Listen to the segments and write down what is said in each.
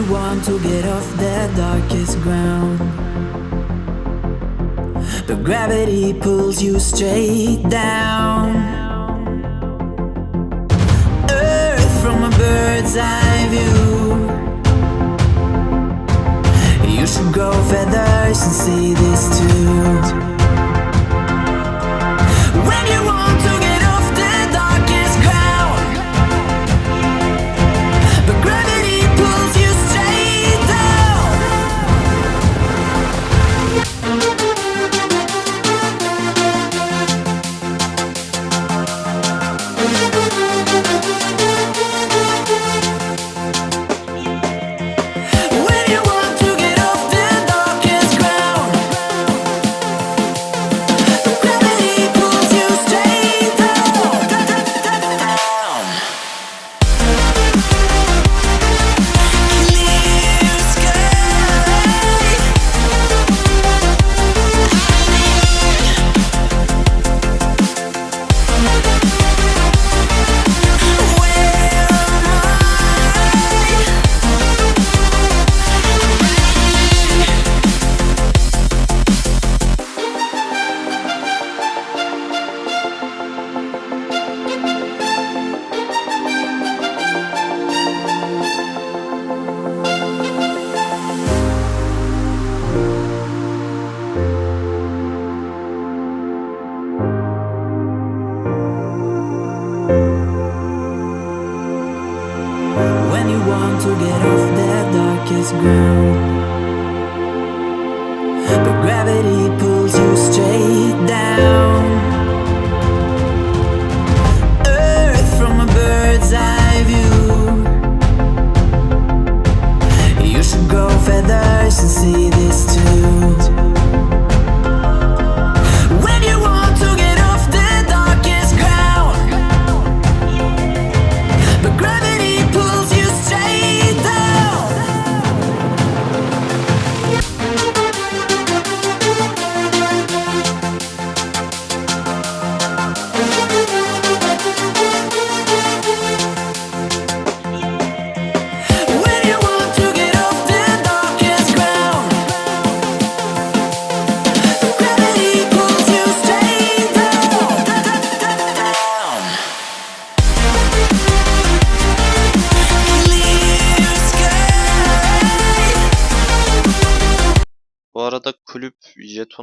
Want to get off the darkest ground, but gravity pulls you straight down. Earth from a bird's eye view. You should grow feathers and see this too.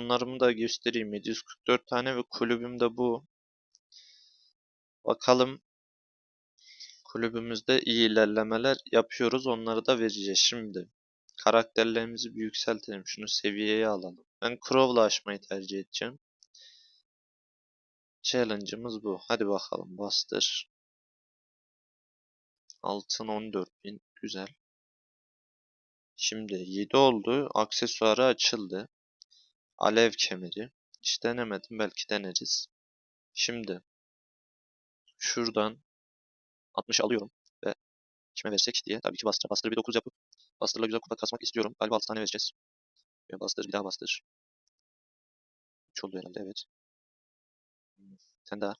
Jetonlarımı da göstereyim. 744 tane ve kulübüm de bu. Bakalım kulübümüzde iyi ilerlemeler yapıyoruz. Onları da vereceğiz şimdi. Karakterlerimizi bir yükseltelim. Şunu seviyeye alalım. Ben Crow'la açmayı tercih edeceğim. Challenge'ımız bu. Hadi bakalım bastır. Altın 14.000 güzel. Şimdi 7 oldu. Aksesuarı açıldı. Alev kemeri. Hiç denemedim. Belki deneriz. Şimdi şuradan 60 alıyorum ve kime versek diye tabii ki bastır. Bastır bir 9 yapıp bastırla güzel kupa kasmak istiyorum. Galiba 6 tane vereceğiz. Ve bastır bir daha bastır. 3 oldu herhalde evet. Sen daha.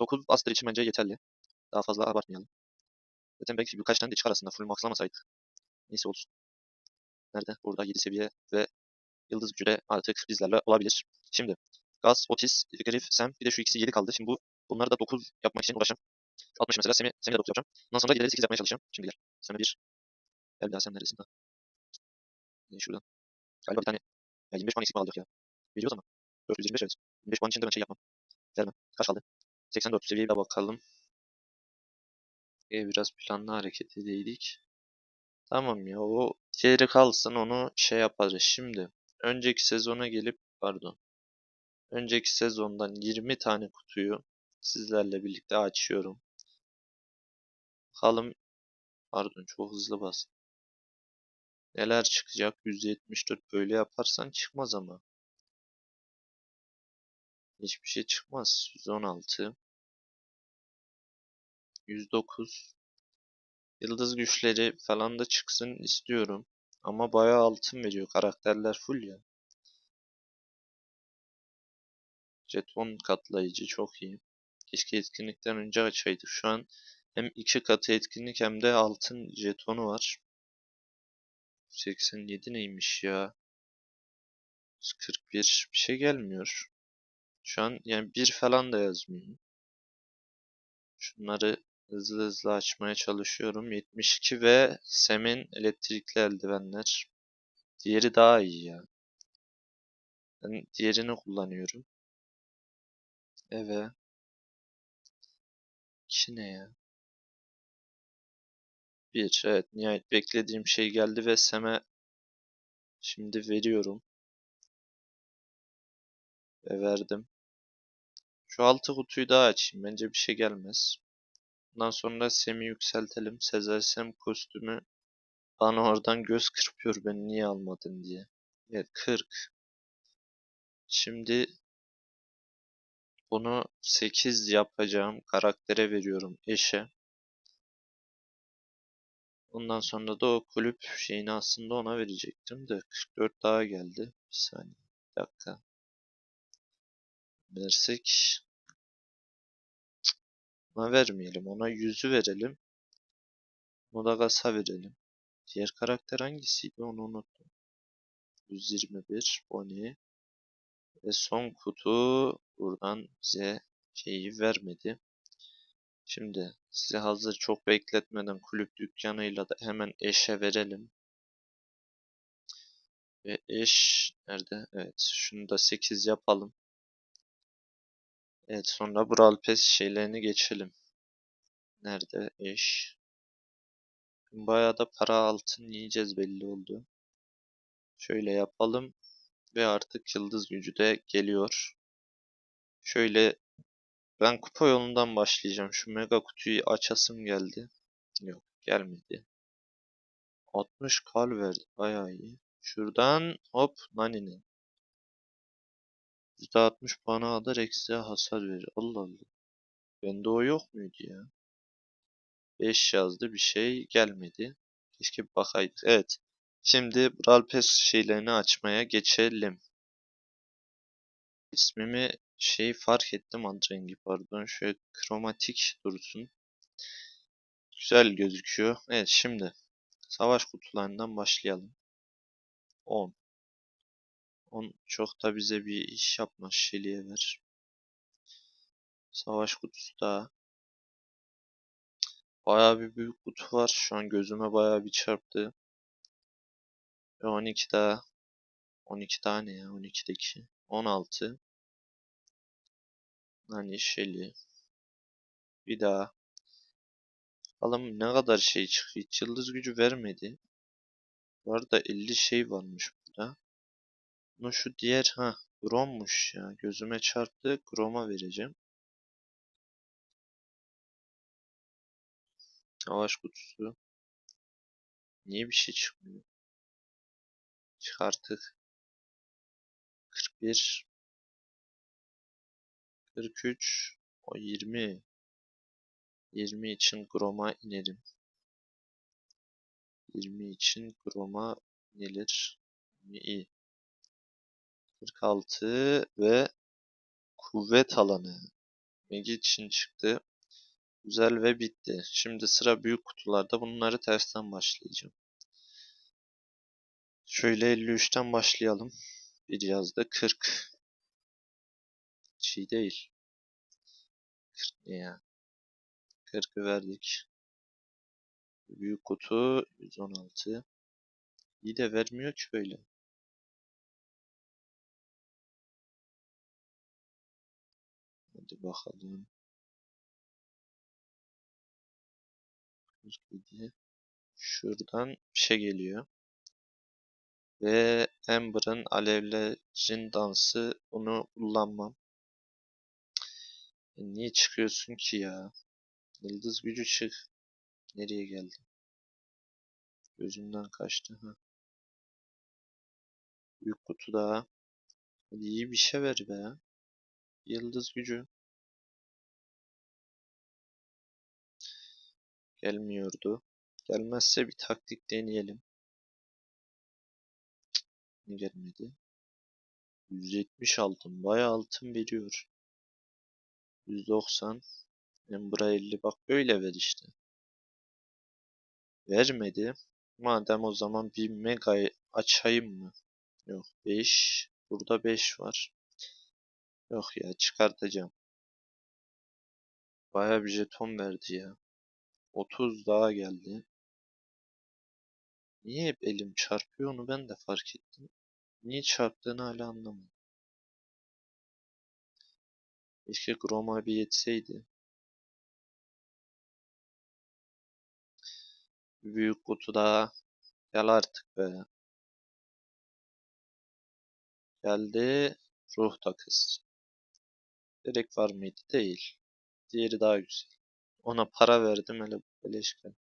9 bastır için bence yeterli. Daha fazla abartmayalım. Zaten belki birkaç tane de çıkar aslında. Full maxlamasaydık. Neyse olsun. Nerede? Burada 7 seviye ve yıldız gücü de artık bizlerle olabilir. Şimdi Gaz, Otis, Grif, Sam bir de şu ikisi 7 kaldı. Şimdi bu bunları da 9 yapmak için uğraşacağım. Şu 60 mesela Sam'i, Sam'i de 9 yapacağım. Ondan sonra ileri 8 yapmaya çalışacağım. Şimdi gel. Sam'e 1. Gel bir daha Sam neredesin? Ha. Ee, şuradan. Galiba bir tane. Ya 25 puan eksik mi aldık ya? Veriyoruz ama. 425 evet. 25 puan içinde ben şey yapmam. Vermem. Kaç kaldı? 84 seviyeye de bakalım. Ee, biraz planlı hareket edeydik. Tamam ya o geri kalsın onu şey yaparız şimdi. Önceki sezona gelip pardon. Önceki sezondan 20 tane kutuyu sizlerle birlikte açıyorum. Bakalım pardon çok hızlı bas. Neler çıkacak? %74 böyle yaparsan çıkmaz ama. Hiçbir şey çıkmaz. 116 109 Yıldız güçleri falan da çıksın istiyorum. Ama bayağı altın veriyor. Karakterler full ya. Jeton katlayıcı çok iyi. Keşke etkinlikten önce açaydık. Şu an hem iki katı etkinlik hem de altın jetonu var. 87 neymiş ya? 141 bir şey gelmiyor. Şu an yani bir falan da yazmıyor. Şunları hızlı hızlı açmaya çalışıyorum. 72 ve Sem'in elektrikli eldivenler. Diğeri daha iyi ya. Ben diğerini kullanıyorum. Evet. İki ne ya? Bir. Evet. Nihayet beklediğim şey geldi ve Sem'e şimdi veriyorum. Ve verdim. Şu altı kutuyu daha açayım. Bence bir şey gelmez. Bundan sonra Sem'i yükseltelim. Sezer Sem kostümü bana oradan göz kırpıyor beni niye almadın diye. Evet 40. Şimdi bunu 8 yapacağım karaktere veriyorum eşe. Ondan sonra da o kulüp şeyini aslında ona verecektim de 44 daha geldi. Bir saniye. Bir dakika. Versek ona vermeyelim. Ona yüzü verelim. Onu da gasa verelim. Diğer karakter hangisiydi onu unuttum. 121 Bonnie. Ve son kutu buradan bize şeyi vermedi. Şimdi size hazır çok bekletmeden kulüp dükkanıyla da hemen eşe verelim. Ve eş nerede? Evet şunu da 8 yapalım. Evet sonra Brawl Pass şeylerini geçelim. Nerede eş? Bayağı da para altın yiyeceğiz belli oldu. Şöyle yapalım. Ve artık yıldız gücü de geliyor. Şöyle ben kupa yolundan başlayacağım. Şu mega kutuyu açasım geldi. Yok gelmedi. 60 kal verdi. Bayağı iyi. Şuradan hop Nani'nin. %60 puanı kadar eksi hasar verir. Allah Allah. Bende o yok muydu ya? 5 yazdı bir şey gelmedi. Keşke bir bakaydık. Evet. Şimdi Brawl Pass şeylerini açmaya geçelim. İsmimi şey fark ettim rengi pardon. Şöyle kromatik dursun. Güzel gözüküyor. Evet şimdi savaş kutularından başlayalım. 10. 10 çok da bize bir iş yapmaz. Şeli'ye ver. Savaş kutusu daha. Bayağı bir büyük kutu var. Şu an gözüme bayağı bir çarptı. Ve 12 daha. 12 tane ya 12'deki. 16. Hani Shelly. Bir daha. Bakalım ne kadar şey çıkıyor. Hiç yıldız gücü vermedi. Bu arada 50 şey varmış burada. Ama şu diğer ha Grom'muş ya. Gözüme çarptı. Grom'a vereceğim. Savaş kutusu. Niye bir şey çıkmıyor? Çıkarttık. 41 43 o 20 20 için Grom'a inerim. 20 için Grom'a inilir. 20 iyi. 46 ve kuvvet alanı. Megi için çıktı. Güzel ve bitti. Şimdi sıra büyük kutularda. Bunları tersten başlayacağım. Şöyle 53'ten başlayalım. Bir yazdı 40. Şey değil. 40 ne ya? 40'ı verdik. Büyük kutu 116. İyi de vermiyor ki böyle. Hadi bakalım. 47. Şuradan bir şey geliyor. Ve Amber'ın alevlerin dansı bunu kullanmam. E niye çıkıyorsun ki ya? Yıldız gücü çık. Nereye geldin? Gözümden kaçtı. Ha. Büyük kutu daha. Hadi iyi bir şey ver be. Yıldız gücü. Gelmiyordu. Gelmezse bir taktik deneyelim. Ne gelmedi? 170 altın. Bayağı altın veriyor. 190. Embra 50. Bak böyle ver işte. Vermedi. Madem o zaman bir mega açayım mı? Yok 5. Burada 5 var. Yok ya çıkartacağım. Baya bir jeton verdi ya. 30 daha geldi. Niye hep elim çarpıyor onu ben de fark ettim. Niye çarptığını hala anlamadım. Keşke Chroma bir yetseydi. Büyük kutu daha. Gel artık be. Geldi. Ruh takısı. Gerek var mıydı? Değil. Diğeri daha güzel. Ona para verdim hele beleşken.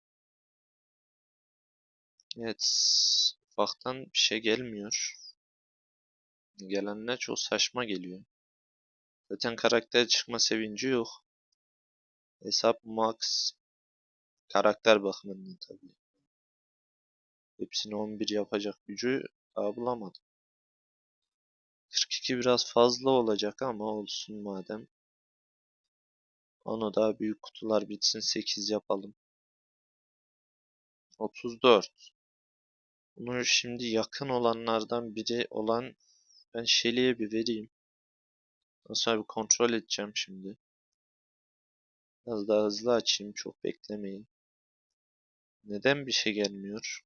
Evet. Ufaktan bir şey gelmiyor. Gelenler çok saçma geliyor. Zaten karakter çıkma sevinci yok. Hesap max. Karakter bakımından tabii. Hepsini 11 yapacak gücü daha bulamadım. 42 biraz fazla olacak ama olsun madem. Onu da büyük kutular bitsin 8 yapalım. 34. Bunu şimdi yakın olanlardan biri olan ben Shelly'e bir vereyim. Sonra bir kontrol edeceğim şimdi. Biraz daha hızlı açayım çok beklemeyin. Neden bir şey gelmiyor?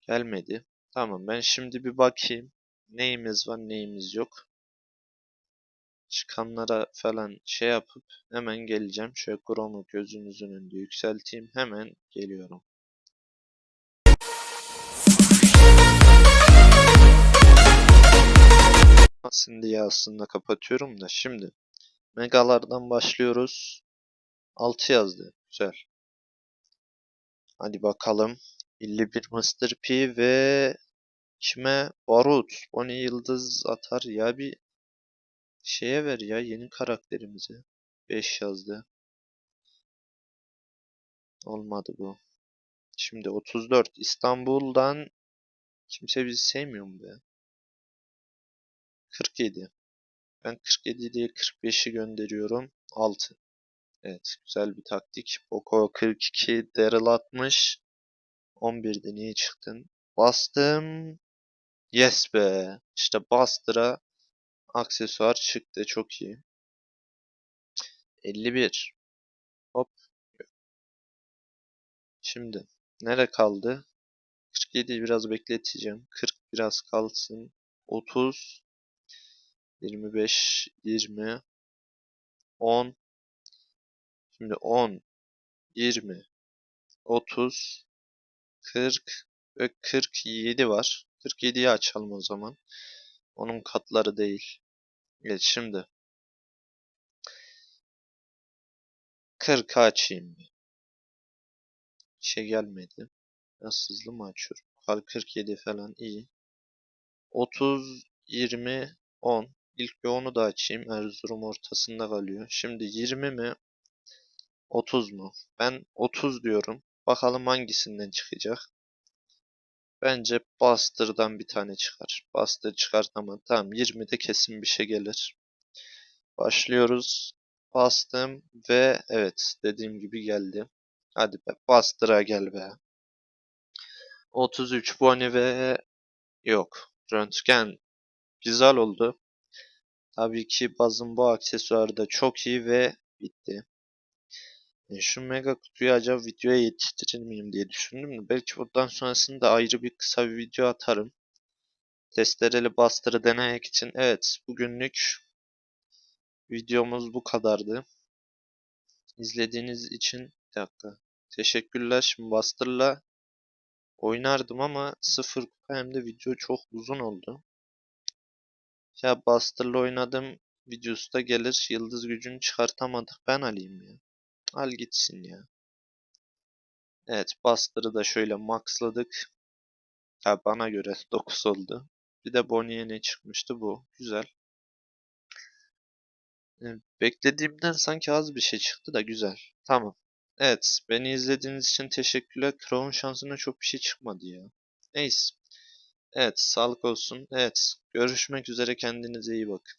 Gelmedi. Tamam ben şimdi bir bakayım. Neyimiz var neyimiz yok. Çıkanlara falan şey yapıp hemen geleceğim. Şöyle Chrome'u gözünüzün önünde yükselteyim. Hemen geliyorum. Aslında diye aslında kapatıyorum da şimdi. Megalardan başlıyoruz. 6 yazdı. Güzel. Hadi bakalım. 51 Mr. P ve kime? Barut. Bonnie Yıldız atar ya bir şeye ver ya yeni karakterimize. 5 yazdı. Olmadı bu. Şimdi 34 İstanbul'dan kimse bizi sevmiyor mu be? 47. Ben 47 diye 45'i gönderiyorum. 6. Evet güzel bir taktik. Boko 42, Daryl 60. 11'de niye çıktın? Bastım. Yes be. İşte Buster'a aksesuar çıktı. Çok iyi. 51. Hop. Şimdi nere kaldı? 47'yi biraz bekleteceğim. 40 biraz kalsın. 30 25 20 10 Şimdi 10 20 30 40 ve 47 var. 47'yi açalım o zaman. Onun katları değil. Evet şimdi 40 açayım. Bir şey gelmedi. Biraz hızlı mı açıyorum? Kal 47 falan iyi. 30 20 10 İlk bir 10'u da açayım. Erzurum ortasında kalıyor. Şimdi 20 mi? 30 mu? Ben 30 diyorum. Bakalım hangisinden çıkacak. Bence Buster'dan bir tane çıkar. Buster çıkartamam. Tamam 20'de kesin bir şey gelir. Başlıyoruz. Bastım ve evet dediğim gibi geldi. Hadi be Buster'a gel be. 33 Bonnie ve yok. Röntgen güzel oldu. Tabii ki bazın bu aksesuarı da çok iyi ve bitti. E, şu mega kutuyu acaba videoya yetiştirir miyim diye düşündüm belki buradan sonrasında ayrı bir kısa bir video atarım. Testereli Buster'ı denemek için. Evet bugünlük videomuz bu kadardı. İzlediğiniz için bir dakika. Teşekkürler. Şimdi Buster'la oynardım ama sıfır hem de video çok uzun oldu. Ya Buster'la oynadım videosu da gelir. Yıldız gücünü çıkartamadık. Ben alayım ya. Al gitsin ya. Evet Buster'ı da şöyle maxladık. Ya bana göre 9 oldu. Bir de Bonnie'ye ne çıkmıştı bu. Güzel. Ee, Beklediğimden sanki az bir şey çıktı da güzel. Tamam. Evet. Beni izlediğiniz için teşekkürler. Crow'un şansına çok bir şey çıkmadı ya. Neyse. Evet. Sağlık olsun. Evet. Görüşmek üzere. Kendinize iyi bakın.